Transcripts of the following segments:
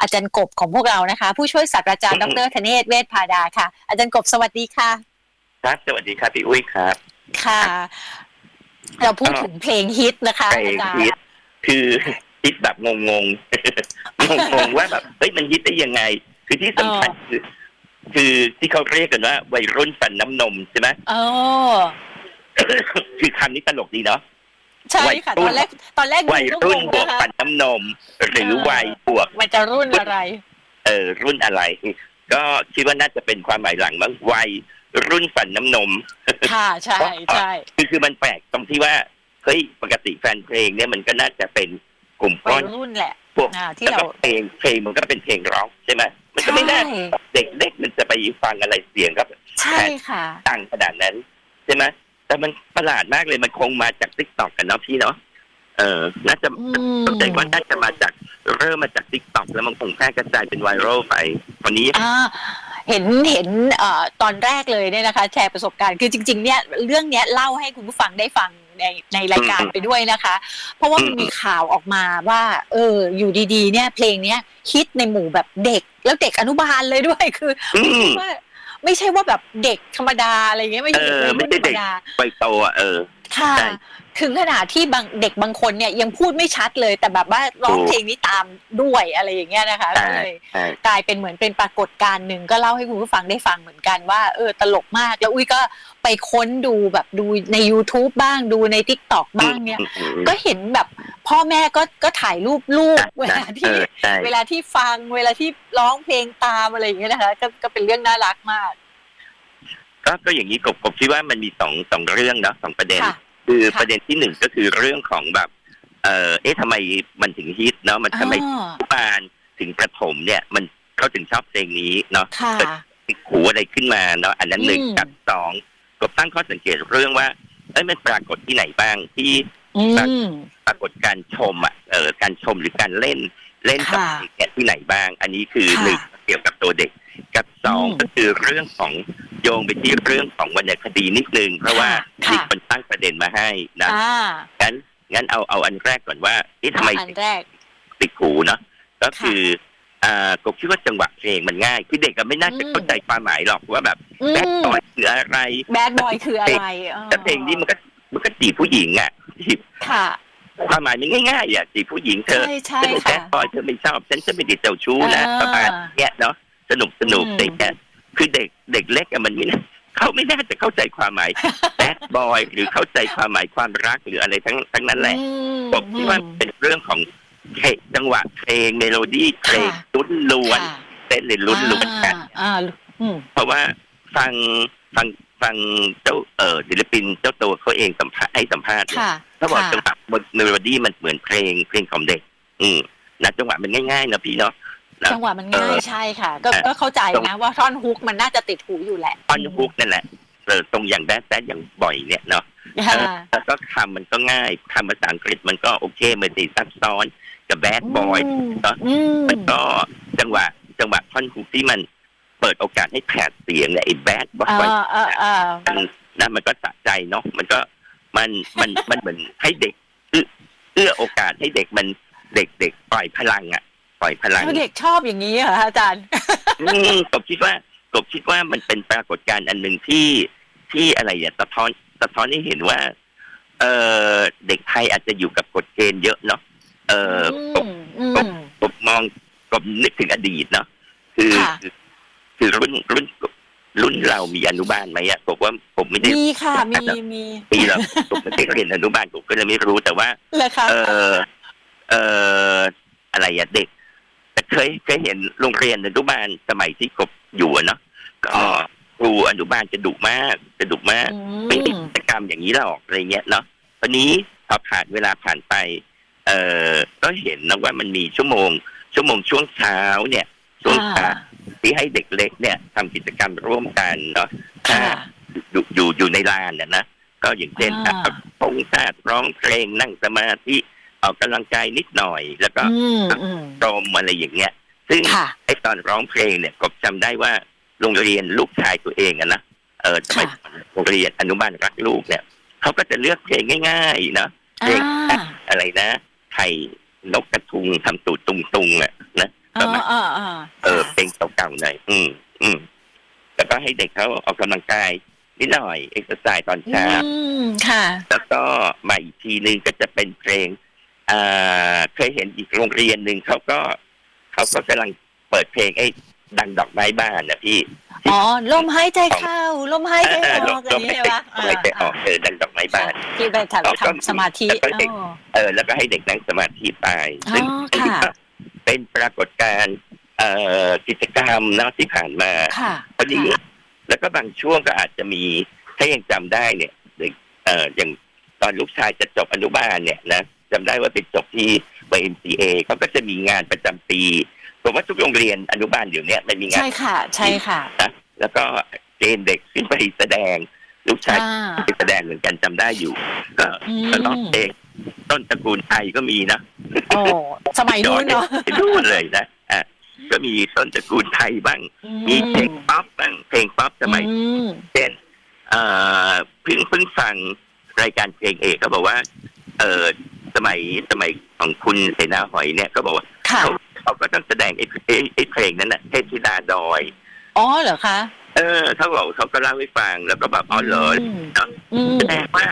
อาจารย์กบของพวกเรานะคะ ผู้ช่วยศาสตราจารย์ดรธเนศเวชพาดาค่ะ อาจารย์กบสวัสดีค่ะ ครับสวัสดีครับพี่อุ้ยครับ ค่ะ เราพูดถึงเพลงฮิตนะคะเพลอางจารฮิย์ตคือฮิตแบบงงงๆงงๆว่าแบบเฮ้ยมันฮิตได้ยังไง คือที่สำคัญคือคือที่เขาเรียกกันว่า วัยรุ่นฝันน้ำนมใช่ไหมโอ้คือคำนี้ตลกดีเนาะ ใช่ค่ะ ตอนแรกตอนแรกวัยดูก็รุ่นงงบวกนะคะฝันน้ำนม หรือเออวัยบวกมันจะรุ่นอะไร เออรุ่นอะไร ก็คิดว่าน่าจะเป็นความหมายหลังมั้งวัยรุ่นฝันน้ำนม ค่ะใช่ใช่คือคือมันแปลกตรงที่ว่าเฮ้ยปกติแฟนเพลงเนี่ยมันก็น่าจะเป็นกลุ่มวัก้ยอนรุ่นแหละพวกอ่าที่แล้วเราก็เพลงเพลงมันก็เป็นเพลงร็อกใช่ไหมมันก็ไม่น่าใช่เด็กเล็กมันจะไปฟังอะไรเสียงครับใช่ค่ะดังขนาดนั้นใช่ไหม แต่มันประหลาดมากเลยมันคงมาจากทิกตอกกันเนาะพี่เนาะเออ น่าจะอืม เข้าใจว่าน่าจะมาจากเริ่มมาจากทิกตอกแล้วมันคงแพร่กระจายเป็นไวรัลไปวันนี้ อ่าเห็นเห็นเอ่อตอนแรกเลยเนี่ยนะคะ แชร์ประสบการณ์คือจริง ๆ เนี่ยเรื่องเนี้ยเล่าให้คุณผู้ฟังได้ฟังในในรายการไปด้วยนะคะ เพราะว่ามันมีข่าวออกมาว่า เออ อยู่ดีๆ เนี่ย เพลงเนี้ยฮิตในหมู่แบบเด็กแล้วเด็กอนุบาลเลยด้วยคือ อืม ว่า ไม่ใช่ว่าแบบเด็กธรรมดาอะไรเงี้ยไม่ใช่เด็กเออวัยไม่รุ่นใช่ธรรเด็มกดาไปโตอะเออค่ะใช่ ถึงขนาดที่บางเด็กบางคนเนี่ยยังพูดไม่ชัดเลย แต่แบบว่าร้องถูกเพลงนี้ตามด้วยอะไรอย่างเงี้ยนะคะก็ใช่เลยใช่กลายเป็นเหมือนเป็นปรากฏการณ์หนึ่งก็เล่าให้คุณผู้ฟังได้ฟังเหมือนกันว่าเออตลกมาก แล้วอุ้ยก็ไปค้นดูแบบดูใน YouTube บ้างดูใน t ิ k t o k บ้างเนี่ยอืมอืมก็เห็นแบบพ่อแม่ก็ก็ถ่ายรูปลูกเวลาเอที่อใช่เวลาที่ฟังเวลาที่ร้องเพลงตามอะไรอย่างเงี้ยนะคะก็ก็เป็นเรื่องน่ารักมากก็ก็อย่างนี้กบกบคิดว่ามันมีสองสองเรื่องเนาะสองประเด็น ค่ะคือค่ะประเด็นที่หนึ่งก็คือเรื่องของแบบ เออเอ๊ะทำไมมันถึงฮิตเนาะมันทำไมอ๋อปานถึงประถมเนี่ย มันเขาถึงชอบเพลงนี้เนาะค่ะ ติดหูอะไรขึ้นมาเนาะอันนั้นหนึ่งอืม กับสองกบตั้งข้อสังเกตเรื่องว่าเอ้ยมันปรากฏที่ไหนบ้างที่ อืม ปรากฏการชมอะเออการชมหรือการเล่นเล่นกับค่ะเพลงเนี่ยที่ไหนบ้าง อันนี้คือค่ะ หนึ่งเกี่ยวกับตัวเด็ก กับสองอืมก็คือเรื่องของโยงไปที่เรื่องของวรรณคดีนิดนึง เพราะว่าค่ะมีคนตั้งประเด็นมาให้นะอ่างั้นงั้นเอาเอาอันแรกก่อนว่าที่ทำไมอันแรกติดหูเนาะก็คืออ่ากบคิดว่าจังหวะเพลงมันง่าย คือเด็กก็ไม่น่าจะอืมเข้าใจความหมายหรอกว่าแบบอืแบดมบอยคืออะไรแบดบอยคืออะไรอ๋อแต่เพลงนี้มันก็มันก็จีบผู้หญิงอะจีบค่ะความหมายมันง่ายๆอะจีบผู้หญิงเธอใช่ใช่ฉันเป็นแบค่ะดบอยเธอไม่ชอบฉันจะไม่ได้เจ้าชู้นะอ่าประมาณเนี้ยเนาะ สนุกสนุกอืมอะไรเงี้ยคือเด็กเด็กเล็กอะมันไม่น่าเขาไม่น่าจะเข้าใจความหมายแบดบอยหรือเข้าใจความหมายความรักหรืออะไรทั้งทั้งนั้นแหละอืมผมคิดว่าเป็นเรื่องของเพลงจังหวะเพลงเมโลดี้เพลงค่ะลุ้นล้วนค่ะเต้นเลยลุ้นล้วนกันอ่าอ่าอืมเพราะว่าฟังฟังฟังเจ้าเออศิลปินเจ้าตัวเขาเองสัมภาษณ์ให้สัมภาษณ์เนี่ยค่ะเขาบอกค่ะจังหวะเมโลดี้มันเหมือนเพลงเพลงของเด็ก อืมนะจังหวะมันง่ายๆนะพี่เนาะนะ จังหวะมันง่าเอยอใช่ค่ะ ก็เออก็เข้าใจตรงนะว่าท่อนฮุกมันน่าจะติดหูอยู่แหละท่อนฮุกนั่นแหละเออตรงอย่างแบดแบดอย่างบ่อยเนี่ยเนาะค่ะเออแล้วก็คำมันก็ง่ายคำภาษาอังกฤษมันก็โอเคไม่ได้ซับซ้อนกับแบดบอยมเนอะอืมมันก็จังหวะจังหวะท่อนฮุกที่มันเปิดโอกาสให้แผดเสียงเนี่ยไอ้แบดบอเอยอเออเออมันนะมันก็สะใจเนาะมันก็มันมันมันเหมือนให้เด็กเอื้อเอื้อโอกาสให้เด็กมันเด็กเด็กปล่อยพลังอะป ล่อยพลังเด็กชอบอย่างนี้เหรอคะอาจารย์อืมกบคิดว่ากบคิดว่ามันเป็นปรากฏการณ์อันหนึ่งที่ที่อะไรเนี่ยสะท้อนสะท้อนให้เห็นว่า เออเด็กไทยอาจจะอยู่กับกฎเกณฑ์เยอะเนาะเอออกมอืมกบมองกบนึกถึงอดีตเนาะคือค่ะคือคือรุ่นรุ่นรุ่นเรามีอนุบาลไหมอะกบว่าผมไม่ได้มีค่ะมีมีปีแล้วผมไม่ได้เรียนอนุบาลผมก็เลยไม่รู้แต่ว่าเลยค่ะเออเอออะไรอะเด็กแต่ เคยเคยเห็นโรงเรียนอนุบาลสมัยที่กบอยู่อะเนาะก็ครูอนุบาลจะดุมากจะดุมากอืไม่มีมกิจกรรมอย่างนี้หรอกอะไรเงี้ยเนาะวันนี้พอผ่านเวลาผ่านไป เอ่อก็เห็นนะว่ามันมีชั่วโมง ชั่วโมงช่วงเช้าเนี่ยช่วงเช้าอ่าที่ให้เด็กเล็กเนี่ยทำกิจกรรมร่วมกันเนาะค่ะอยู่อยู่อยู่ในลานน่ะนะก็อย่างเช่นอ่าอะพงชาติร้องเพลงนั่งสมาธิ ออกกำลังกายนิดหน่อย แล้วก็อืมอืมรมอะไรอย่างเงี้ย ซึ่งค่ะไอ้ตอนร้องเพลงเนี่ยกบจำได้ว่าโรงเรียนลูกชายตัวเองอะนะเออสมัยค่ะโรงเรียนอนุบาลรักลูกเนี่ยเขาก็จะเลือกเพลงง่ายๆนะเพลงอ่าอะไรนะไข่นกกระทุงทำตูดตุงตุงๆอะนะอ๋ปอระมาณอ๋ออ๋อเออเพลงเก่าๆหน่อยอืมอืมแล้วก็ให้เด็กเขาออกกำลังกายนิดหน่อยเอ็กซ์ไซส์ตอนเช้าอืมค่ะ แล้วก็มาอีกทีหนึ่งก็จะเป็นเพลงอ่า เคยเห็นอีกโรงเรียนหนึ่งเขาก็เขาก็กำลังเปิดเพลงไอ้ดังดอกไม้บานนะพี่อ๋อลมหายใจเข้าลมหายใจเอออลอมกอะไรลมอย่างไม่เงี้ยติดวะไม่ติดออกเออดังดอกไม้บานที่ไปทำทำสมาธิแล้วก็เด็กอ๋อเออ แล้วก็ให้เด็กนั่งสมาธิไปอ๋อซึ่งค่ะเป็นปรากฏการณ์เอ่อกิจกรรมเนาะที่ผ่านมาค่ะพอดีแล้วก็บางช่วงก็อาจจะมีถ้ายังจำได้เนี่ยเด็กเอ่ออย่างตอนลูกชายจะจบอนุบาลเนี่ยนะ จำได้ว่าไปจบที่ YMCA เขาก็จะมีงานประจำปีผมว่าทุกโรงเรียนอนุบาลเดี๋ยวเนี้ยมันมีงานใช่ค่ะ ใช่ค่ะนะแล้วก็เกณฑ์เด็กขึ้นไปแสดง ลูกชายอ่าไปแสดงเหมือนกันจำได้อยู่ก็อืมก็ร้องเพลงต้นตระกูลไทยก็มีนะโอ้สมัยนู้นเนาะไปนู่นเลยนะอะก็มีต้นตระกูลไทยบ้าง มีเพลงป๊อปบ้างเพลงป๊อปสมัยอืมเช่นเอ่อเพิ่งเพิ่งฟังรายการเพลงเอกก็บอกว่า เออ สมัยสมัยของคุณเสนาหอยเนี่ยก็บอกว่าค่ะเขาเขาก็ต้องแสดงไอ้ไอ้ไอ้เพลงนั้นน่ะเทพธิดาดอย อ๋อเหรอคะ เออเขาบอกเขาก็เล่าให้ฟังแล้วก็แบบอ๋อเหรอมอืมแสดงว่า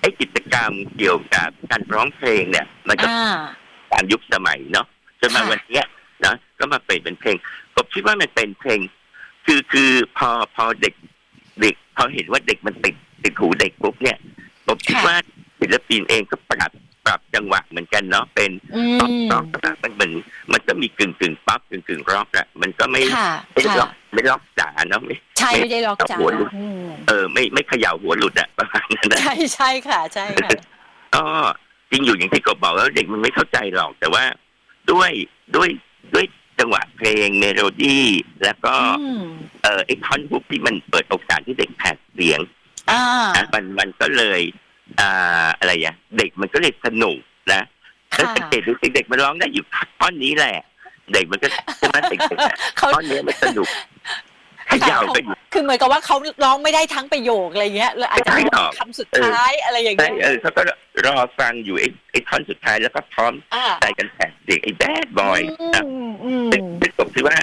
ไอ้กิจกรรมเกี่ยวกับการร้องเพลงเนี่ย มันก็อ่า ตามยุคสมัยเนาะจนมาค่ะ วันเนี้ยนะก็มาเปลี่ยนเป็นเพลงผมคิดว่ามันเป็นเพลง คือคือพอพอเด็กเด็กพอเห็นว่าเด็กมันติดติดหูเด็กปุ๊บเนี่ยผมคิดว่าศิลปินเองก็ปรับ ปรับจังหวะเหมือนกันเนาะเป็นอืป๊อปมร็อกอะมันเหมือนมันก็มีกึ่งกึ่งป๊อปกึ่งกึ่งร็อกอะมันก็ไม่ค่ะไม่ล็ค่ะอกไม่ล็อกจ๋าเนาะไม่ใช่ไม่ได้ล็อกจ๋าหัวหลุดอืมเออไม่ไม่เขย่าหัวหลุดอะประมาณนั้นนะใช่ใช่ค่ะใช่ค่ะก็จริงอยู่อย่างที่กบบอกแล้วเด็กมันไม่เข้าใจหรอก แต่ว่าด้วยด้วยด้วยจังหวะเพลงเมโลดี้แล้วก็อืมเออไอ้ท่อนฮุกที่มันเปิดโอกาสที่เด็กแผดเสียงอ่านะมันมันก็เลย อ่าอะไรอย่างเด็กมันก็เลยสนุกนะแล้วค่ะสังเกตดูสิเด็กมันร้องได้อยู่ท่อนนี้แหละ เด็กมันก็ใช่ไหมเด็กๆอะเขาท่อนนี้มันสนุกขยาวก็อยู่คือเหมือนกับว่าเขาร้องไม่ได้ทั้งประโยคอะไรเงี้ยเลยอาจจะใช่หรอคำสุดท้ายอะไรอย่างใช่เงี้ยเออเขาก็รอฟังอยู่ไอ้ไอ้ท่อนสุดท้ายแล้วก็พร้อมอ่าใจกันแผดเสียงไอ้แบดบอยนะอืมอืมซึ่งซึ่งผมคิดว่า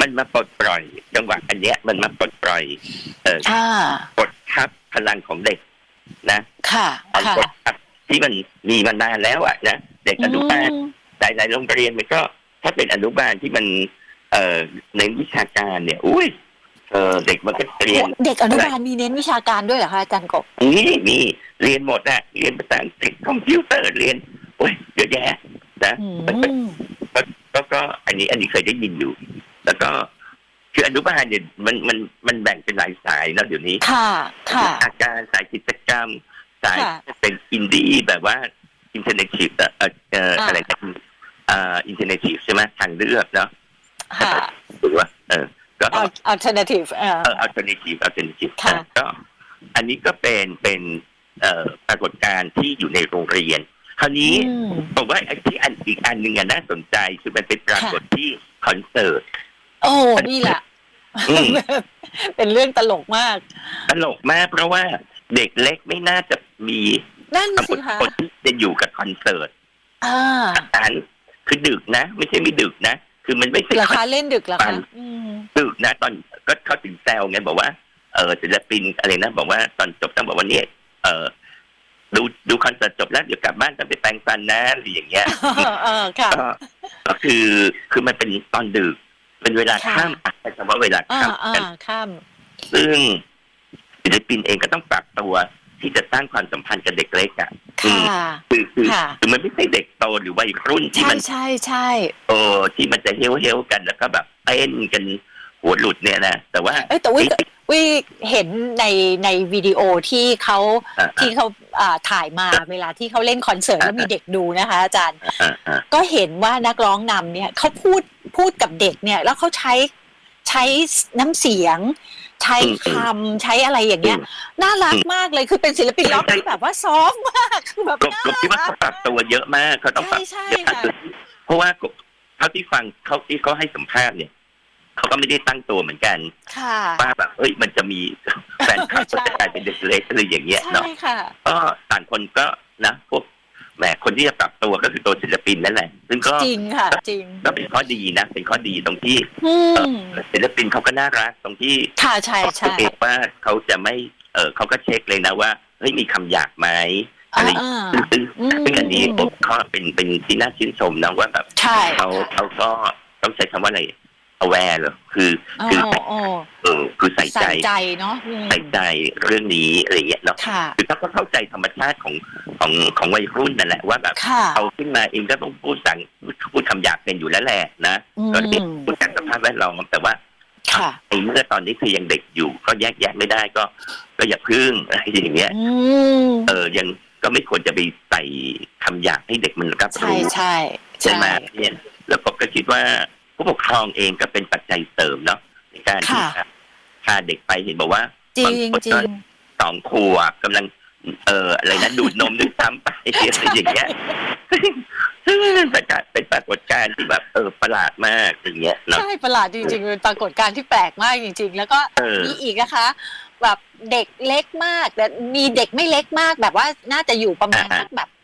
มันมาปลดปล่อยจังหวะอันเนี้ยมันมาปลดปล่อย เอ่ออ่ากดทับพลังของเด็ก นะค่ะการค่ะกดทับที่มันมีมานานแล้วอะนะเด็กอนุบาลอืมหลายๆโรงเรียนมันก็ ถ้าเป็นอนุบาลที่มัน เอ่อในวิชาการเนี่ย อุ้ยเออเด็กมันก็เรียน เด็กอนุบาลมีเน้นวิชาการด้วยเหรอคะอาจารย์กบนี่มีเรียนหมดอะเรียนภาษาอังกฤษคอมพิวเตอร์เรียนโอ้ยเยอะแยะนะอืมมันเป็นก็ก็ก็อันนี้อันนี้เคยได้ยินอยู่ แล้วก็ คืออนุบาลเนี่ยมันมันมันแบ่งเป็นหลายสายแล้วเดี๋ยวนี้ค่ะค่ะอาการสายกิจกรรม สายค่ะเป็นอินดี้แบบว่าอินเทอร์เน็ตชีพเอ่อเอ่อเอ่ออ่าอะไรนะอ่าอินเทอร์เน็ตชีพใช่ไหมทางเลือกเนาะค่ะหรือว่าเออก็ alternative เอ่อเออ alternative alternative ค่ะก็อันนี้ก็เป็นเป็นเอ่อปรากฏการณ์ที่อยู่ในโรงเรียน คราวนี้อืมผมว่าไอ้ที่อันอีกอันหนึ่งอะน่าสนใจคือมันเป็นปรากฏที่คอนเสิร์ต โอ้นี่แหละ อืม เป็นเรื่องตลกมาก ตลกมากเพราะว่าเด็กเล็กไม่น่าจะมีนั่นความสิอดคะทนที่จะอยู่กับคอนเสิร์ตอ่าอันคือดึกนะ ไม่ใช่ไม่ดึกนะ คือมันไม่ใช่เหราคอนคาเล่นดึกเหรอปัคะนอืมดึกนะ ตอนก็เขาถึงแซวไงบอกว่าเออศิลปินอะไรนะ บอกว่าตอนจบต้องบอกว่าเนี่ยเออดูดูคอนเสิร์ตจบแล้วเดี๋ยวกลับบ้านจะไปแปรงฟันนะหรืออย่างเงี้ย เออค่ะ ก็ก็คือคือมันเป็นตอนดึก เป็นเวลาค่ะ ข้ามอะใช้คำว่าเวลาอ่าข้ามอ่ากันข้ามซึ่งศิลปินเองก็ต้องปรับตัวที่จะสร้างความสัมพันธ์กับเด็กเล็กอะอืมค่ะคือคือค่ะ คือมันไม่ใช่เด็กโตหรือวัยรุ่นที่ใช่มัน ใช่ใช่ โอ้ที่มันจะเฮลเฮลกันแล้วก็แบบเต้นกันหัวหลุดเนี่ยนะแต่ว่าเอ้ยแต่วิ วิเห็นในในวิดีโอที่เขาอ่าที่เขาอ่าถ่ายมาเวลาที่เขาเล่นคอนเสิร์ตแล้วมีเด็กดูนะคะ อาจารย์อ่าอ่าก็เห็นว่านักร้องนำเนี่ยเขาพูดพูดกับเด็กเนี่ย แล้วเขาใช้ใช้น้ำเสียง ใช้คำใช้อะไรอย่างเงี้ย น่ารักมากเลยคือเป็นศิลปินล็อกที่แบบว่าซอฟต์มากคือแบบกบน่ากบคิดว่ารัเขากปรับตัวเยอะมากเขาต้องปรับใช่เยอะใช่มากค่ะเพราะว่ากบเท่าที่ฟังเขาที่เขาให้สัมภาษณ์เนี่ย เขาก็ไม่ได้ตั้งตัวเหมือนกันค่ะว่าแบบเอ้ยมันจะมีแฟนคลับใช่ก็จะกลายเป็นเด็กเล็กอะไรอย่างเงี้ยใช่เนาะค่ะก็ต่างคนก็นะพวกแหมคนที่จะปรับตัวก็คือตัวศิลปินนั่นแหละ ซึ่งก็จริงค่ะ จริงก็เป็นข้อดีนะ เป็นข้อดีตรงที่อืมศิลปินเขาก็น่ารักตรงที่ค่ะใช่ใช่เขาเองว่าเขาจะไม่เออเขาก็เช็คเลยนะว่าเฮ้ยมีคำหยาบไหมอะไรอ่าซึ่งซึ่งอืมซึ่งอันนี้ผมก็เป็นเป็นที่น่าชื่นชมนะว่าแบบใช่เขาเขาก็ต้องใช้คำว่าอะไร aware เหรอคือโอ้คือโอ้เออคือใส่ใจใส่ใจเนาะอืมใส่ใจเรื่องนี้อะไรอย่างเงี้ยเนาะค่ะคือเขาก็เข้าใจธรรมชาติของของของวัยรุ่นนั่นแหละว่าแบบค่ะเอาขึ้นมาเองก็ต้องพูดสั่งพูดคำหยาบเป็นอยู่แล้วแหละนะอืมก็ที่พูดจากสภาพแวดล้อมแต่ว่าค่ะไอ้เมื่อตอนนี้คือยังเด็กอยู่ ก็แยกแยะไม่ได้ก็ ก็อย่าพึ่งอะไรอย่างเงี้ยอืมเออยังก็ไม่ควรจะไปใส่คำหยาบให้เด็กมันรับใช่รู้ใช่ใช่ไหมเนี่ยแล้วผมก็คิดว่า ผู้ปกครองเองก็เป็นปัจจัยเสริมเนาะในการที่จะพาเด็กไปเห็นบอกว่าจริงบางคนจริก็งสองขวบกำลัง เอ่ออะไรนะดูดนมด้วยซ้ำไปอะไรอย่างเงี้ยซึ่งเป็นปรากฏเป็นปรากฏการณ์ที่แบบเออประหลาดมากอย่างเงี้ยเนาะใช่ประหลาดจริงๆเป็นปรากฏการณ์ที่แปลกมากจริง ๆ แล้วก็เออมีอีกนะคะแบบเด็กเล็กมากแต่มีเด็กไม่เล็กมากแบบว่าน่าจะอยู่ประมาณอ่าสักแบบอ่า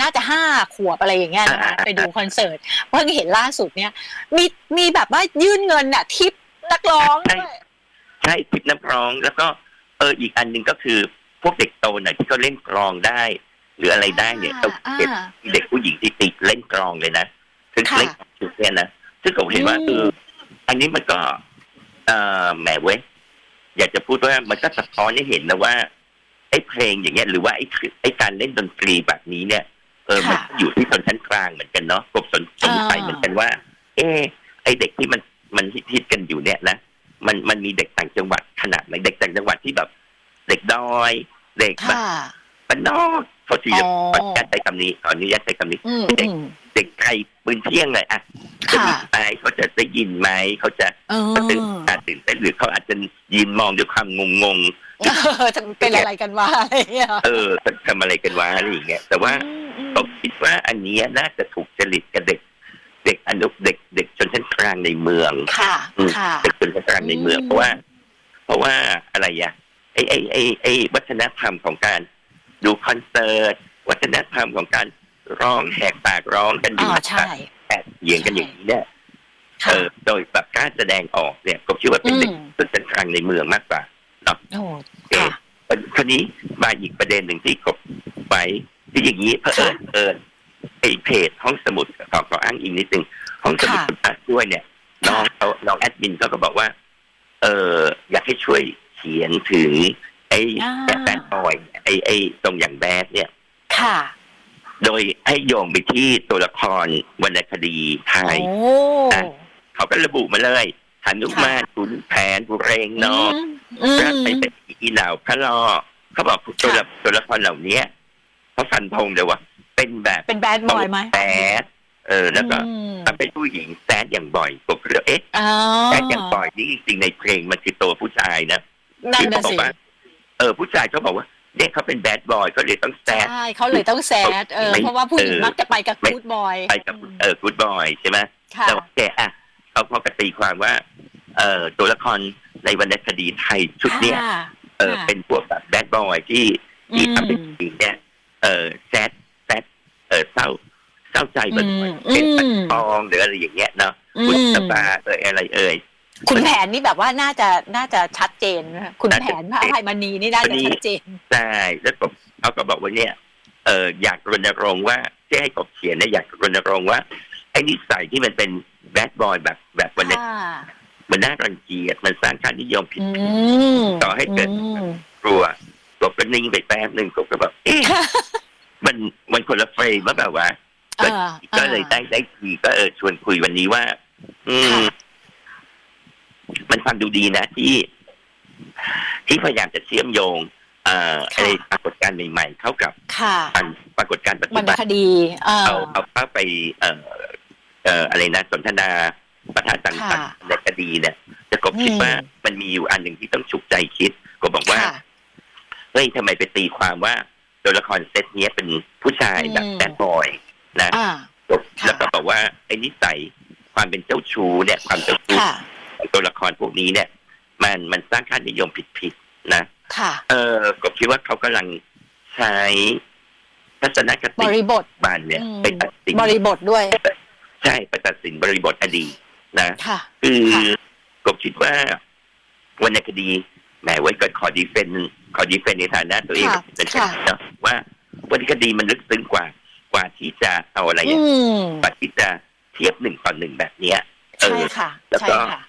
น่าจะห้าขวบอะไรอย่างเงี้ยนะคะอ่าไปดูคอนเสิร์ตเพิ่งเห็นล่าสุดเนี่ย มีมีแบบว่ายื่นเงินน่ะทิปนักร้องด้วยใช่ทิปนักร้องแล้วก็เอออีกอันหนึ่งก็คือพวกเด็กโตหน่อยที่เขาเล่นกลองได้ หรืออะไรได้เนี่ยเขาอ่าเก็บเด็กผู้หญิงที่ติดเล่นกลองเลยนะซึ่งค่ะเล่นจุดเนี่ยนะซึ่งผมเห็นว่าอืมเอออันนี้มันก็ เออแหมเว้ยอยากจะพูดว่ามันก็สะท้อนให้เห็นนะว่าไอ้เพลงอย่างเงี้ยหรือว่าไอ้คือไอ้การเล่นดนตรีแบบนี้เนี่ยเออมันค่ะอยู่ที่ชนชั้นกลางเหมือนกันเนาะผมสนสงสัยอ่าเหมือนกันว่า เออไอเด็กที่มันมันฮิตๆกันอยู่เนี่ยนะมันมันมีเด็กต่างจังหวัดขนาดไหนเด็กต่างจังหวัดที่แบบ เด็กดอย เด็กแบบค่ะบ้านนอกขอทีอ๋ขอออนุญาตใช้คำนี้ขออนุญาตใช้คำนี้อืมอืมเด็กไทยปืนเที่ยงเลยอะจะค่ะมีไหมเขาจะได้ยินไหมเขาจะเออเขาตื่นอาจตื่นเต้นหรือเขาอาจจะยืนมองด้วยความงงงเออ จะเป็นอะไรกันวะอะไรอย่างเงี้ยๆเออจะทำอะไรกันวะอะไรอย่างเงี้ยแต่ว่าอืมอืมผมคิดว่าอันเนี้ยน่าจะถูกจริตกับเด็ก เด็กอนุเด็กเด็กชนชั้นกลางในเมืองค่ะอืมค่ะเด็กชนชั้นกลางในเมืองอืมเพราะว่า เพราะว่าอะไรอะไอไอไอไอวัฒนธรรมของการ ดูคอนเสิร์ตวัฒนธรรมของการร้องแหกปากร้องกันออ๋ยู่อใช่แอบเสียงกันอย่างนี้เนี่ยเอค่ะอโดยแบบกล้ารแสดงออกเนี่ยผมคิดว่าเป็นเด็กอืมชนชั้นกลางในเมืองมากกว่า โอ้เอค่ะอคนนี้มาอีกประเด็นหนึ่งที่กบไปที่อย่างนี้เพอเอิญเอิญไอเพจห้องสมุดขอขออ้างอิงนิดนึงห้องสมุดค่ะคุณพัดด้วยเนี่ยน้องเขาน้องแอดมินเขาก็บอกว่า เอออยากให้ช่วยเขียนถึง ไอ้อ่าแบดบอยไอ้ไอ้ตรงอย่างแบดเนี่ย ค่ะ โดยให้โยงไปที่ตัวละครวรรณคดีไทยโอ้อะเขาก็ระบุมาเลย หนุมานขุนแผนบุเรงนองอืมแล้วไปเป็นอีเหล่าพระลอเขาบอกตัวละตัวละครเหล่านี้เขาฟันธงเลยว่าเป็นแบบเป็นแบดบอยไหมแซดเออ แล้วก็อืมถ้าเป็นผู้หญิงแซดอย่างบ่อยผมก็เลยเอ๊ะอ๋อแซดอย่างบ่อยนี่จริงๆในเพลงมันคือตัวผู้ชายนะนั่นน่ะเขาบอสิกว่าเออ ผู้ชายเขาบอกว่าเนี่ยเขาเป็นแบดบอยก็เลยต้องแซดใช่เขาเลยต้องแซดเออไม่เพราะว่าผู้หญิงเออมักจะไปกับไม่กูดบอยไปกับเออกูดบอยใช่ไหมค่ะแต่ว่าแกอะ เขาพอกตีความว่า เอ่อตัวละครในวรรณคดีไทยชุดเนี้ยค่ะเออค่ะเป็นพวกแบบแบดบอยที่ที่ทำเป็นผู้หญิงเนี่ยเออแซดแซดเออเศร้าเศร้าใจบ่อยอืมๆเป็นปัดอืมทองหรืออะไรอย่างเงี้ยเนาะอืคุณมสบาเอออะไรเอ่ยคุณแผนนี่แบบว่าน่าจะน่าจะชัดเจนนะคุณน่าแผจะนพระอภัยมณีนี่น่าคนจะนี้ชัดเจนใช่แล้วผมเขาก็บอกว่าเนี่ยเอออยากรณรงค์ว่าที่ให้กบเขียนเนี่ยอยากรณรงค์ว่าไอ้นิสัยที่มันเป็น แบดบอยแบบแบบวันนี้ค่ะมันน่ารังเกียจมันสร้างค่านิยมผิดอืมต่อให้เกิดอืมกลัวกบก็นิ่งไปแป๊บหนึ่งกบก็แบบเอ๊ะมันมันคนละเฟรมว่าแบบว่าเออก็เลยได้ได้ทีก็เออชวนคุยวันนี้ว่า อืมค่ะมันฟังดูดีนะที่ ที่พยายามจะเชื่อมโยงเอ่อค่ะไอ้ปรากฏการณ์ใหม่ๆ เข้ากับค่ะอันปรากฏการณ์ปัจวรจุรณบันคดีเออเอาเอาเข้าไป เอ่อ เอ่ออะไรนะสนทนาประธานต่างค่ะๆในคดีเนี่ยจะกบคิดอืมว่ามันมีอยู่อันหนึ่งที่ต้องฉุกใจคิดก็บอกว่าค่ะเฮ้ยทำไมไปตีความว่าตัวละครเซตเนี้ยเป็นผู้ชายแบบอืมแบดบอยนะอ่าค่ะแล้วก็บอกว่าไอ้นิสัยความเป็นเจ้าชู้เนี่ย ความเจ้าชู้ค่ะของตัวละครพวกนี้เนี่ย มันมันสร้างค่านิยมผิดๆนะค่ะเออก็คิดว่าเขากำลังใช้ทัศนคบติริบทบ้านเนี่ยอืมไปตัดสินบริบทด้วย ใช่ไปตัดสินบริบทอดีตนะค่ะคือค่ะกบคิดว่าวันในคดีแหมไว้ก่อนขอดีเฟนขอดีเฟนในฐานะตัวเองค่ะเป็นค่ะเนาะว่าวันในคดีมันลึกซึ้งกว่ากว่าที่จะเอาอะไรอือะมกว่าที่จะเทียบหนึ่งต่อหนึ่งแบบเนี้ยเอใช่อค่ะแล้วใช่ก็ค่ะ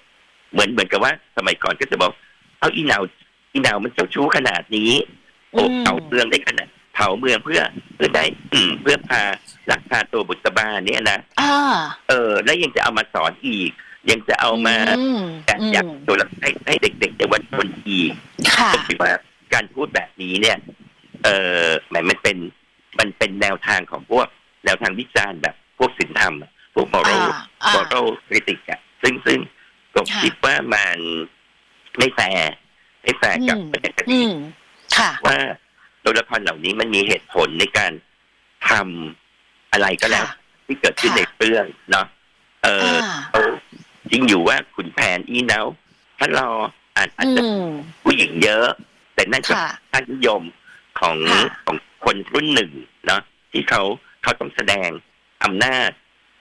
เหมือนเหมือนกับว่า สมัยก่อนก็จะบอก เอาอีเหนาอีเหนามันเจ้าชู้ขนาดนี้โอ้อืมเผาเมืองได้ขนาด เผาเมืองเพื่อเพื่อได้อืมเพื่อพาลักพาตัวบุตรบาเนี่ยนะอ่าเออ แล้วยังจะเอามาสอนอีก ยังจะเอามาอืมแบบอืมอยากตัวละให้ให้เด็กๆเยาวชนอีกค่ะผมคิดว่าการพูดแบบนี้เนี่ย เออแหมมันเป็นมันเป็นแนวทางของพวกแนวทางวิจารณ์แบบพวกศีลธรรมอะพวกมอรัอ่าลอ่ามอรัลคริติกอะซึ่งซึ่งผมค่ะคิดว่ามันไม่แฟร์ไม่แฟร์กับอืมบรรยากาศอืมค่ะว่า ตัวละครเหล่านี้มันมีเหตุผลในการทำอะไรก็แล้วค่ะที่เกิดขึ้นค่ะในเรื่องเนาะเอออ่าเขาจริงอยู่ว่าขุนแผนอีเนาพระรออาจอาจอืจะมผู้หญิงเยอะ แต่นั่นก็ค่ะท่านนิยมของค่ะของคนรุ่นหนึ่งเนาะที่เขาเขาต้องแสดงอำนาจ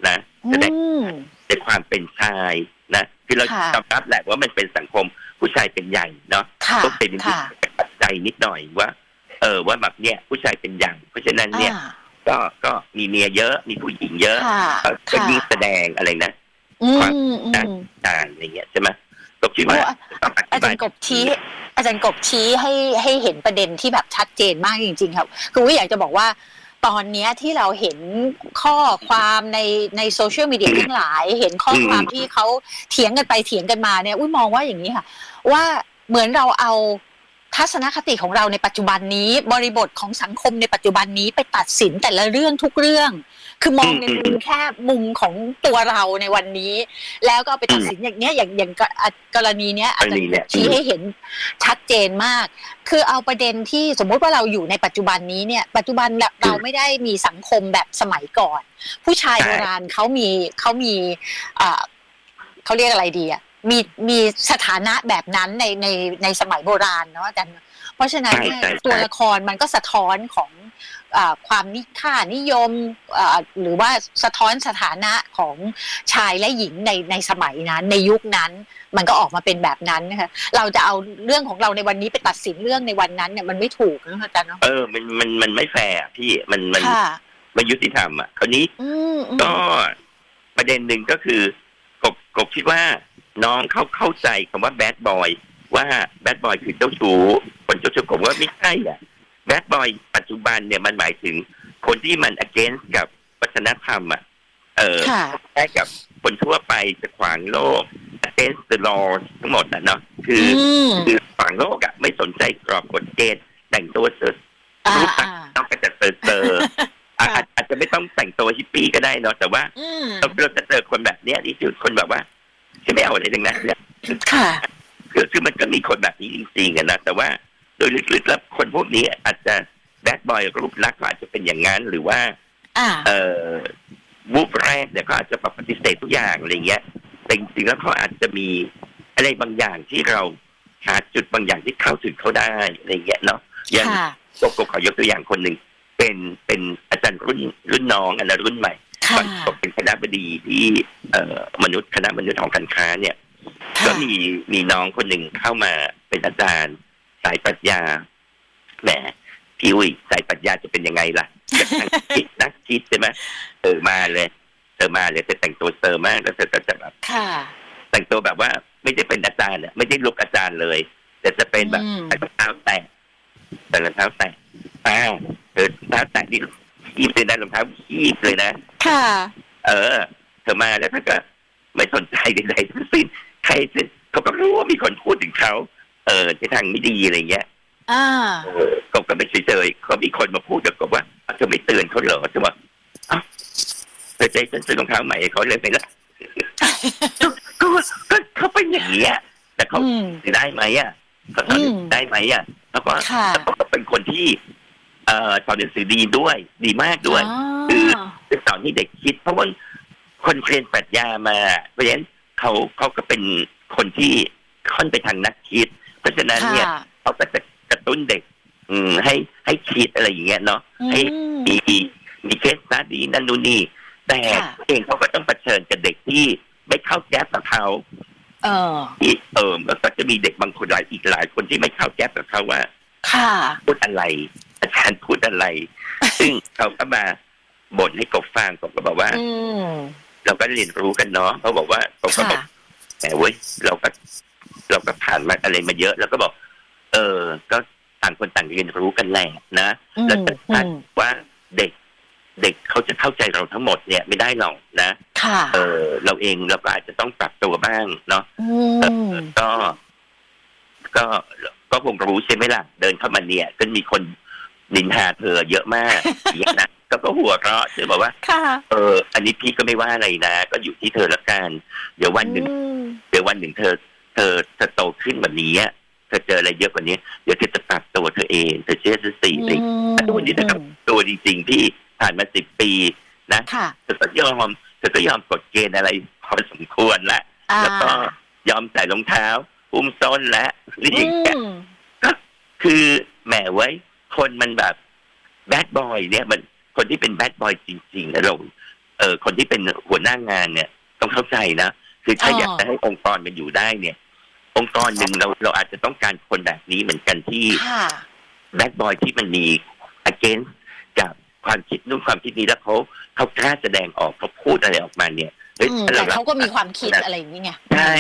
นะอืแสดงมในความเป็นชายนะคือเราค่ะยอมรับแหละว่ามันเป็นสังคมผู้ชายเป็นใหญ่เนาะค่ะก็เป็นค่ะปัจจัยนิดหน่อยว่า เออว่าแบบเนี้ยผู้ชายเป็นใหญ่เพราะฉะนั้นเนี่ย อ่า ก็ก็มีเมียเยอะมีผู้หญิงเยอะค่ะเออก็ค่ะ ยิ่งแสดงอะไรนะ อืมความอืมอ่านอะไรเงี้ยใช่ไหมก็คิดว่าโอ้ ต้องออาธิจาบารยย์กบชี้ อาจารย์กบชี้ให้ให้เห็นประเด็นที่แบบชัดเจนมากจริง ๆ ครับ คือว่าอยากจะบอกว่า ตอนเนี้ยที่เราเห็นข้อความในในโซเชียลมีเดียทั้งหลาย เห็นข้อความที่เขาเถียงกันไปเถียงกันมาเนี่ยอุ้ยมองว่าอย่างนี้ค่ะ ว่าเหมือนเราเอา ทัศนคติของเราในปัจจุบันนี้ บริบทของสังคมในปัจจุบันนี้ไปตัดสินแต่ละเรื่องทุกเรื่อง คือมองในมุมแค่มุมของตัวเราในวันนี้ แล้วก็เอาไปตัดสินอย่างเนี้ยอย่างอย่างกรกรณีเนี้ยอาจารย์ชี้ให้เห็นชัดเจนมาก คือเอาประเด็นที่สมมุติว่าเราอยู่ในปัจจุบันนี้เนี่ย ปัจจุบันเราเราไม่ได้มีสังคมแบบสมัยก่อน ผู้ชายโบราณเขามีเขามีอ่าเขาเรียกอะไรดีอะ มีมีสถานะแบบนั้นในในในสมัยโบราณเนาะอาจารย์เพราะฉะนั้นเนี่ยใช่ใช่ ตัวละครมันก็สะท้อนของอาความนิค่านิยมอ่าหรือว่าสะท้อนสถานะของชายและหญิงในในสมัยนั้น ในยุคนั้น มันก็ออกมาเป็นแบบนั้นนะคะเราจะเอาเรื่องของเราในวันนี้ไปตัดสินเรื่องในวันนั้นเนี่ยมันไม่ถูกนะอาจารย์เนาะเออ มันมันมันไม่แฟร์อะพี่มันมันค่ะ มันยุติธรรมอะคราวนี้อืมอืมก็ประเด็นหนึ่งก็คือกบกบคิดว่า น้องเขาเข้าใจคำว่าแบดบอยว่าแบดบอยคือเจ้าชู้คนเจ้าชู้ผมว่าไม่ใช่อะแบดบอยปัจจุบันเนี่ยมันหมายถึงคนที่มัน against กับวัฒนธรรมอะเออค่ะแค่กับคนทั่วไปจะขวางโลก against the law ทั้งหมดอะเนาะคืออืมคือขวางโลกอะไม่สนใจกรอบกฎเกณฑ์แต่งตัวเสื้ออ่ารูปลักอ่าษณ์ต้องกระจัดเซอร์เซอร์อะอาจอาจจะไม่ต้องแต่งตัวฮิปปี้ก็ได้เนาะแต่ว่าอืมเราเราจะเจอคนแบบเนี้ยที่สุดคนแบบว่า ที่ไม่เอาอะไรทั้งนั้นเนี่ยค่ะคือคือมันก็มีคนแบบนี้จริงๆอะนะแต่ว่าโดยลึกๆแล้วคนพวกนี้อาจจะแบดบอยรูปลักษณ์เขาอาจจะเป็นอย่างนั้นหรือว่าอ่าเอ่อวูบแรกเนี่ยเขาอาจจะปฏิเสธทุกอย่างอะไรเงี้ยแต่จริงๆแล้วเขาอาจจะมีอะไรบางอย่างที่เราหาจุดบางอย่างที่เข้าถึงเขาได้อะไรเงี้ยเนาะอย่างค่ะกบกบขอยกตัวอย่างคนหนึ่งเป็นเป็นอาจารย์รุ่นรุ่นน้องอันนั้นรุ่นใหม่ ค่ะตอนผมเป็นคณะบดีที่เอ่อมนุษย์คณะมนุษย์ของการค้าเนี่ย ก็ค่ะมีมีน้องคนหนึ่งเข้ามาเป็นอาจารย์สายปรัชญาแหมพี่อุ้ยสายปรัชญาจะเป็นยังไงล่ะจะนักคิดนักคิดใช่ไหมเออมาเลยเออมาเลยแต่แต่งตัวเซอร์มากแล้วเธอก็จะแบบค่ะแต่งตัวแบบว่าไม่ได้เป็นอาจารย์อะไม่ได้ลุกอาจารย์เลย แต่จะเป็นแบบอืมใส่รองเท้าแตะใส่รองเท้าแตะอ้าวเออรองเท้าแตะที่ คีบเลยนะรองเท้าคีบเลยนะ ค่ะ เออ เธอมาแล้วเธอก็ไม่สนใจใดๆทั้งสิ้นใครจะเขาก็รู้ว่ามีคนพูดถึงเขา เออในทางไม่ดีอะไรเงี้ยอ่าเออกบก็ไม่เฉยๆเขามีคนมาพูดกับกบว่าอ้าวเธอไม่เตือนเขาเหรอจะว่าอ้าวเธอใจฉันซื้อรองเท้าใหม่ให้เขาเลยไปละก็ก็ก็เขาเป็นอย่างเงี้ยแต่เขาอืมได้ไหมอะเขาสอนอืมได้ไหมอะแล้วก็ค่ะแล้วก็เป็นคนที่ เอ่อสอนหนังสือดีด้วย ดีมากด้วยอ๋อจะสอนให้เด็กคิด เพราะว่าคนเรียนปรัชญามา เพราะฉะนั้นเขาเขาก็เป็นคนที่ค่อนไปทางนักคิด เพราะฉะนั้นเนี่ยค่ะเขาก็จะกระตุ้นเด็ก อืมให้ให้คิดอะไรอย่างเงี้ยเนาะให้อืม มีมีเคสนัดีนั่นนู่นนี่แต่ค่ะ เองเขาก็ต้องเผชิญกับเด็กที่ไม่เข้าแก๊ปกับเขา เออ ที่เออแล้วก็จะมีเด็กบางคนหลายอีกหลายคนที่ไม่เข้าแก๊ปกับเขาว่าค่ะ พูดอะไร อาจารย์พูดอะไร ซึ่งเขาก็มาบ่นให้กบฟังกบก็บอกว่าอืมเราก็เรียนรู้กันเนาะเขาบอกว่าผมก็บอกค่ะแหมเว้ยเราก็เราก็ผ่านมาอะไรมาเยอะ แล้วก็บอก เออ ก็ต่างคนต่างเรียนรู้กันแหละนะอืมแล้วจะอืคาดมว่าเด็ก เด็กเขาจะเข้าใจเราทั้งหมดเนี่ยไม่ได้หรอกนะค่ะเออ เราเองเราก็อาจจะต้องปรับตัวบ้างเนาะอืมก็ ก็ก็คงรู้ใช่ไหมล่ะ เดินเข้ามาเนี่ยก็มีคน นินทาเธอเยอะมากอย่างเงี้ยนะก็ก็หัวเราะเธอบอกว่า ค่ะ เออ อันนี้พี่ก็ไม่ว่าอะไรนะ ก็อยู่ที่เธอละกัน เดี๋ยววันหนึ่ง อืมเดี๋ยววันหนึ่งเธอ เธอเธอโตขึ้นแบบนี้อะเธอเจออะไรเยอะกว่านี้ เดี๋ยวเธอจะปรับตัวเธอเองเธอเชื่อฉันสิอะไรอย่างเงี้ยแต่วันนี้นะครับตัวจริงๆที่ผ่านมาสิบปีนะ ค่ะ เธอก็ยอมเธอก็ยอมกฎเกณฑ์อะไรพอสมควรละอ่าแล้วก็ยอมใส่รองเท้าอุ้มส้นและนี่อย่างเงี้ยอืมคือแหมไว้ คนมันแบบแบดบอยเนี่ย มันคนที่เป็นแบดบอยจริงๆนะเราเออคนที่เป็นหัวหน้างานเนี่ย ต้องเข้าใจนะคือถ้าอ๋อออยากจะให้องค์กรมันอยู่ได้เนี่ย องค์กรหนึ่งเราเราอาจจะต้องการคนแบบนี้เหมือนกันที่ค่ะแบดบอยที่มันมี against กับความคิดนู่นความคิดนี้แล้วเขาเขากล้าแสดงออกเขาพูดอะไรออกมาเนี่ยเฮ้ยอืมถ้แต่รเขาก็มีความคิดอะไรอย่างนี้ไงใช่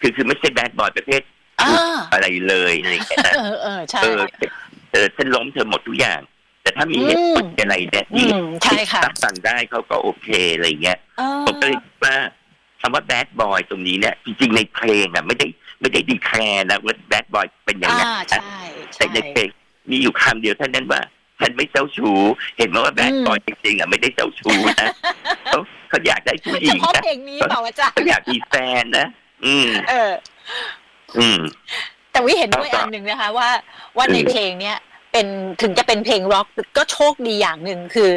คือคือไม่ใช่แบดบอยประเภทอ่าอะไรเลยอะไรอย่างเงี้ยนะเออเออใช่ เออเออฉันล้มเธอหมดทุกอย่าง แต่ถ้ามีเหตุผลอะไรเนี่ยอืที่มใช่ค่ะรับฟังได้เขาก็โอเคอะไรอย่างเงี้ยเออผมก็เลยคิดว่าคำว่าแบดบอยตรงนี้เนี่ยจริงๆในเพลงอะไม่ได้ไม่ได้ดีแคร์นะว่าแบดบอยเป็นอย่างอ่านั้นนะใช่แต่ใช่ในเพลงมีอยู่คำเดียวเท่านั้นว่าฉันไม่เจ้าชู้ เห็นไหมว่าแบดอืมบอยจริงๆอะไม่ได้เจ้าชู้นะเขาเขาอยากได้ผู้หเฉญิงพาะนะเพลงนี้เปล่าอาจารย์เขาอยากมีแฟนนะ อืมเออ อืม แต่วิเห็นด้วยครับอันหนึ่งนะคะ ว่าว่าในอืมเพลงเนี้ยเป็นถึงจะเป็นเพลงร็อกก็โชคดีอย่างหนึ่งคือ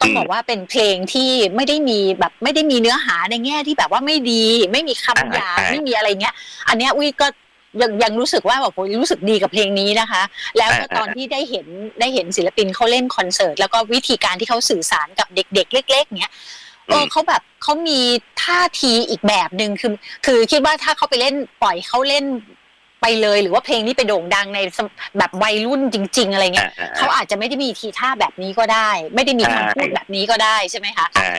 ต้องอืมบอกว่าเป็นเพลงที่ไม่ได้มีแบบไม่ได้มีเนื้อหาในแง่ที่แบบว่าไม่ดี ไม่มีคำหยาบอ่าไม่มีอะไรเงี้ย อันเนี้ยวิก็ยังยังรู้สึกว่าแบบโอ้ยรู้สึกดีกับเพลงนี้นะคะ แล้วก็อ่าตอนที่ได้เห็นได้เห็นศิลปินเขาเล่นคอนเสิร์ตแล้วก็วิธีการที่เขาสื่อสารกับเด็ก ๆ เล็ก ๆเนี้ยเออเขาแบบเขามีท่าทีอีกแบบหนึ่งคือ คือคิดว่าถ้าเขาไปเล่นปล่อยเขาเล่น ไปเลยหรือว่าเพลงนี้ไปโด่งดังในสมแบบวัยรุ่นจริง ๆ อะไรเงี้ยอ่าเขาอาจจะไม่ได้มีทีท่าแบบนี้ก็ได้ ไม่ได้มีใช่คำพูดแบบนี้ก็ได้ใช่ไหมคะใช่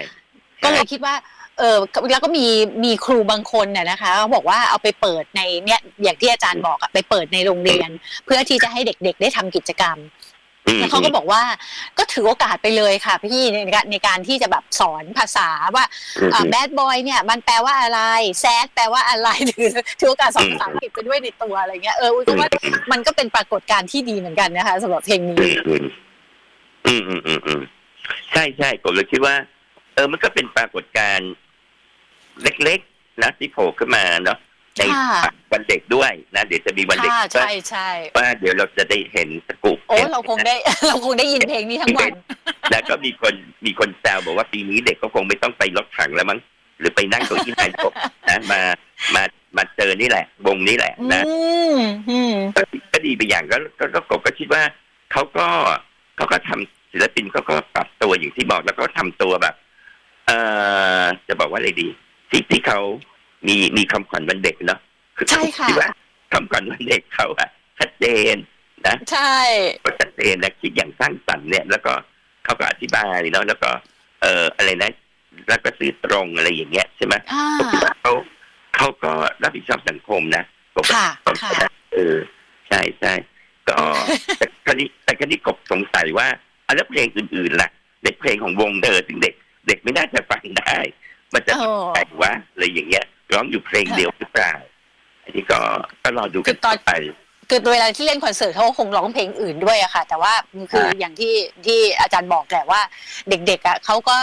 ก็เลยคิดว่าเออแล้วก็มีมีครูบางคนน่ะนะคะเขาบอกว่าเอาไปเปิดในเนี่ยอย่างที่อาจารย์บอกอะไปเปิดในโรงเรียน เพื่อที่จะให้เด็กๆ ได้ทำกิจกรรมอืม แล้วเขาก็บอกว่าก็ถือโอกาสไปเลยค่ะพี่ในการในการที่จะแบบสอนภาษาว่าอืมอืมแบดบอยเนี่ย มันแปลว่าอะไรแซดแปลว่าอะไรถือถือโอกาสสอนภาษาอังกฤษไปด้วยในตัวอะไรเงี้ยเอออุ้ยก็ว่ามันก็เป็นปรากฏการณ์ที่ดีเหมือนกันนะคะสำหรับเพลงนี้อืมอืมอืมอืมอืมใช่ใช่ผมเลยคิดว่า เออมันก็เป็นปรากฏการณ์เล็กๆนะที่โผล่ขึ้นมาเนาะ ในค่ะวันเด็กด้วยนะเดี๋ยวจะมีวันเด็กค่ะว่าใช่ใช่ว่าเดี๋ยวเราจะได้เห็นสกูปโอ้เราคงได้ เราคงได้ยินเพลงนี้ทั้งวันแล้วก็มีคนมีคนแซวบอกว่าปีนี้เด็กก็คงไม่ต้องไปรถถังแล้วมั้งหรือไปนั่งเก้าอี้นายกนะมามามาเจอนี่แหละ วงนี้แหละอืนะมอืมก็ก็ดีไปอย่างก็ก็ก็กบก็คิดว่าเขาก็เขาก็ทำศิลปินเขาก็ปรับตัวอย่างที่บอกแล้วก็ทำตัวแบบ เอ่อจะบอกว่าอะไรดีที่ที่เขา มีมีคำขวัญวันเด็กเนาะคือใช่ค่ะคิดว่าคำขวัญวันเด็กเขาอะชัดเจนนะใช่ก็ชัดเจนและคิดอย่างสร้างสรรค์เนี่ย แล้วก็เขาก็อธิบายเนาะแล้วก็ เอ่ออะไรนะแล้วก็ซื้อตรงอะไรอย่างเงี้ยใช่ไหมค่ะผมคิดว่าเขาเขาก็รับผิดชอบสังคมนะผมว่าค่ะผมค่ะนะเออใช่ใช่ก็แต่คราวนี้แต่คราวนี้กบสงสัยว่าอะแล้วเพลงอื่นๆล่ะในเพลงของวงเดอถึงเด็ก เด็กไม่น่าจะฟังได้ มันจะโอ้แต่ว่าอะไรอย่างเงี้ย ร้องอยู่เพลงเดียวหรือเปล่าอันนี้ก็ก็รอดูกันคือตต่ออนไปคือเวลาที่เล่นคอนเสิร์ตเขาก็คงร้องเพลงอื่นด้วยอะค่ะ แต่ว่าคืออ่าอย่างที่ที่อาจารย์บอกแหละว่า เด็กๆอะเขาก็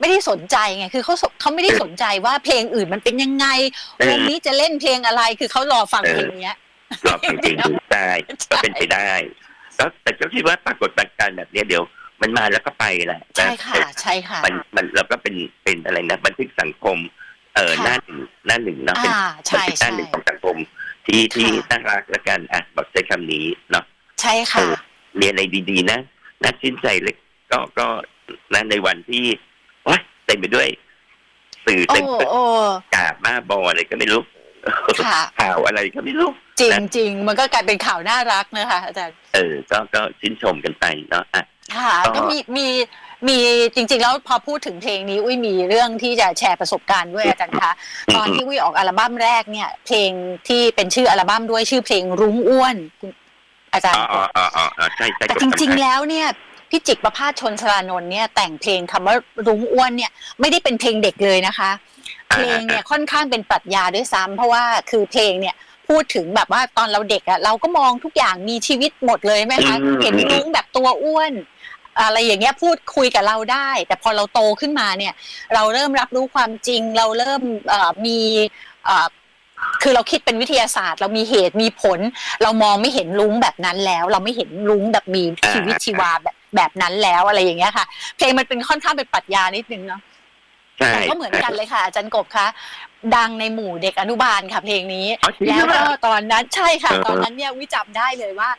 ไม่ได้สนใจไง คือเขาสเขาไม่ได้สนใจว่าเพลงอื่นมันเป็นยังไงเออวงนี้จะเล่นเพลงอะไร คือเขารอฟังเพลงเนี้ยรอบเพลงอื่นได้ก็เป็นไปได้แล้วแต่ก็คิดว่าปรากฏการณ์แบบเนี้ยเดี๋ยว มันมาแล้วก็ไปแหละใช่นะค่ะ ใช่ค่ะ มันมันเราก็เป็นเป็นอะไรนะบันทึกสังคม เอ่อค่ะหน้าหนึ่งหน้าหนึ่งเนาะเป็นอ่าบันใช่ทึกหน้าใช่หนึ่งของสังคมที่ที่ค่ะน่ารักละกันอะบอกใช้คำนี้เนาะใช่ค่ะเออมีอะไรดีๆนะน่าชื่นใจเลยก็ก็นะในวันที่ว้ายเต็มไปด้วย สื่อโอ้เต็มไปด้วยโอ้กาบมาบออะไรก็ไม่รู้ค่ะ ข่าวอะไรก็ไม่รู้ จริงนะจริงมันก็กลายเป็นข่าวน่ารักนะคะอาจารย์ เออก็ก็ชื่นชมกันไปเนาะอะ ค่ะก็ ก็มีมี มีจริง ๆ แล้วพอพูดถึงเพลงนี้อุ้ยมีเรื่องที่จะแชร์ประสบการณ์ด้วยอาจารย์คะตอนที่อุ้ยออกอัลบั้มแรกเนี่ย เพลงที่เป็นชื่ออัลบั้มด้วยชื่อเพลงรุ้งอ้วนคุณอาจารอ๋ย์ออ๋ออ๋ออ๋อใช่ใช่แต่จริง ๆ แล้วเนี่ยพี่จิกประพาสชนสรานนท์เนี่ยแต่งเพลงคำว่ารุ้งอ้วนเนี่ยไม่ได้เป็นเพลงเด็กเลยนะคะ เพลงเนี่ยค่อนข้างเป็นปรัชญาด้วยซ้ำเพราะว่าคือเพลงเนี่ยพูดถึงแบบว่าตอนเราเด็กอะเราก็มองทุกอย่างมีชีวิตหมดเลยไหมคะเห็นลุงแบบตัวอ้วน อะไรอย่างเงี้ยพูดคุยกับเราได้ แต่พอเราโตขึ้นมาเนี่ย เราเริ่มรับรู้ความจริง เราเริ่มเอ่อมีเอ่อคือเราคิดเป็นวิทยาศาสตร์ เรามีเหตุมีผล เรามองไม่เห็นลุงแบบนั้นแล้ว เราไม่เห็นลุงแบบมีชีวิตชีวาแบบแบบนั้นแล้วอะไรอย่างเงี้ยค่ะ เพลงมันเป็นค่อนข้างเป็นปรัชญานิดนึงเนาะใช่แต่ก็เหมือนกันเลยค่ะอาจารย์กบคะดังในหมู่เด็กอนุบาลค่ะเพลงนี้อ๋อจริงแล้วหรือเปก็ล่าตอนนั้นใช่ค่ะเออตอนนั้นเนี่ยวิจำได้เลยว่า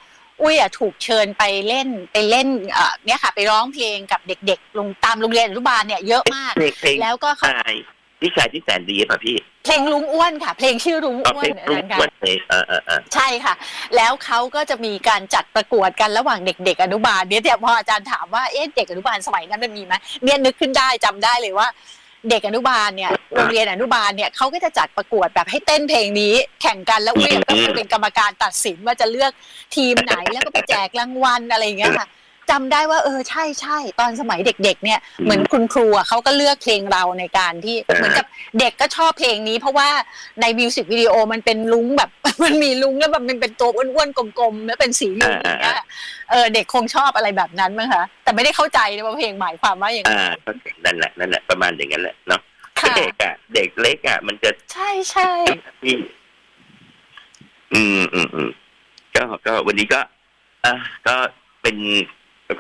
อุ้ยอะถูกเชิญไปเล่นไปเล่นเอ่อเนี่ยค่ะ ไปร้องเพลงกับเด็กๆลงตามโรงเรียนอนุบาลเนี่ยเยอะมากเพลงเพลงแล้วก็เขาชายพี่ชายที่แสนดีป่ะพี่ เพลงลุงอ้วนค่ะ เพลงชื่อลุงอ๋ออ้วเพลนงอารุ่จางรย์ค่ะวันเพลงเออเออเออใช่ค่ะ แล้วเขาก็จะมีการจัดประกวดกันระหว่างเด็ก ๆ อนุบาลเนี่ยแต่พออาจารย์ถามว่าเอ๊ะเด็กอนุบาลสมัยนั้นมันมีไหมเนี่ยนึกขึ้นได้จำได้เลยว่า เด็กอนุบาลเนี่ยโรงเรียนอนุบาลเนี่ยเขาก็จะจัดประกวดแบบให้เต้นเพลงนี้ แข่งกันแล้วอุ้ยก็จะเป็นกรรมการตัดสินว่าจะเลือกทีมไหนแล้วก็ไปแจกรางวัลอะไรอย่างเงี้ยค่ะ จำได้ว่าเออใช่ใช่ตอนสมัยเด็ก ๆ เนี่ยเหมือนคุณครูอะเขาก็เลือกเพลงเราในการที่เหมือนกับเด็กก็ชอบเพลงนี้ เพราะว่าในมิวสิกวิดีโอมันเป็นลุงแบบ มันมีลุงแล้วแบบมันเป็นตัวอ้วนๆกลมๆแล้วเป็นสีลุงอย่างเงี้ยเออเด็กคงชอบอะไรแบบนั้นมั้งคะแต่ไม่ได้เข้าใจนะว่าเพลงหมายความว่าอย่างไรอ่าก็นั่นแหละนั่นแหละประมาณอย่างนั้นแหละเนาะค่ะเด็กอะเด็กเล็กอะมันจะใช่ใช่ที่อืมอืมอืมก็ก็วันนี้ก็อะก็เป็น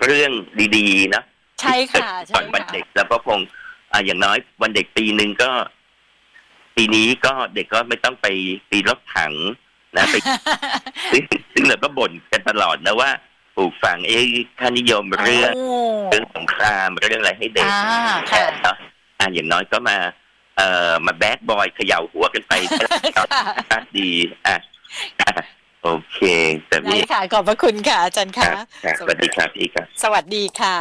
เรื่องดีๆนะใช่ค่ะก่ใช่อนวันค่ะเด็กแล้วก็คงอะอย่างน้อยวันเด็กปีหนึ่งก็ ปีนี้ก็เด็กก็ไม่ต้องไปตีรถถังนะไป ซึ่งซึ่งเราก็บ่นกันตลอดนะว่าปลูกฝังเอ้ค่านิยมเรื่องโเรื่องสงครามเรื่องอะไรให้เด็กอ่าค่ะ เนาะอะอย่างน้อยก็มา เอ่อมาแบดบอยเขย่าหัวกันไป ค่ะ ดีอะอะ โอเคแต่ได้นี่ค่ะ ขอบพระคุณค่ะอาจารย์ครัคะบครับสวัสดีครับพี่ครับ สวัสดีค่ะ